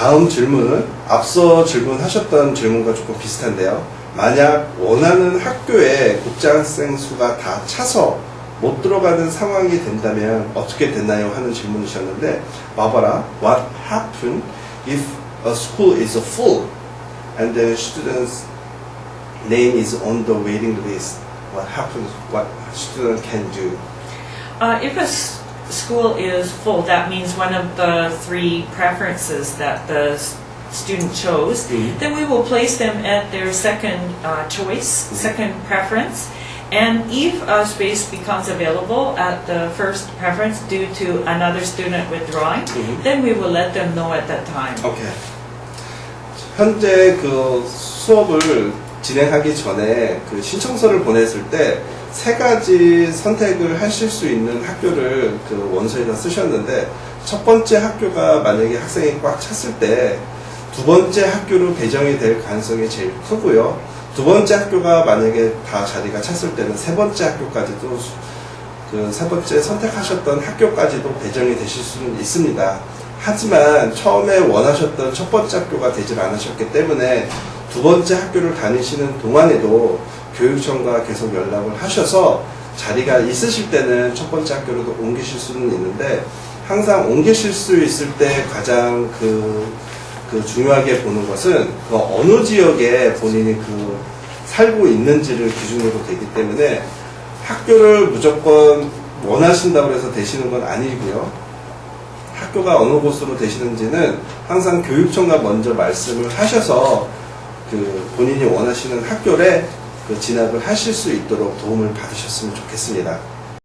다음 질문은 앞서 질문하셨던 질문과 조금 비슷한데요. 만약 원하는 학교에 국제학생 수가 다 차서 못 들어가는 상황이 된다면 어떻게 됐나요? 하는 질문이셨는데 봐봐라. What happen if a school is full and the student's name is on the waiting list? What happens? What student can do? Uh, if a school is full, that means one of the three preferences that the s- student chose, Mhm. then we will place them at their second uh, choice, Mhm. second preference. And if a space becomes available at the first preference due to another student withdrawing, Mhm. then we will let them know at that time. 오케이. 현재 그 수업을 진행하기 전에 그 신청서를 보냈을 때 세 가지 선택을 하실 수 있는 학교를 그 원서에다 쓰셨는데 첫 번째 학교가 만약에 학생이 꽉 찼을 때 두 번째 학교로 배정이 될 가능성이 제일 크고요. 두 번째 학교가 만약에 다 자리가 찼을 때는 세 번째 학교까지도 그 세 번째 선택하셨던 학교까지도 배정이 되실 수는 있습니다. 하지만 처음에 원하셨던 첫 번째 학교가 되질 않으셨기 때문에 두 번째 학교를 다니시는 동안에도 교육청과 계속 연락을 하셔서 자리가 있으실 때는 첫 번째 학교로도 옮기실 수는 있는데 항상 옮기실 수 있을 때 가장 그, 그 중요하게 보는 것은 그 어느 지역에 본인이 그 살고 있는지를 기준으로 되기 때문에 학교를 무조건 원하신다고 해서 되시는 건 아니고요. 학교가 어느 곳으로 되시는지는 항상 교육청과 먼저 말씀을 하셔서 그 본인이 원하시는 학교에 그 진학을 하실 수 있도록 도움을 받으셨으면 좋겠습니다.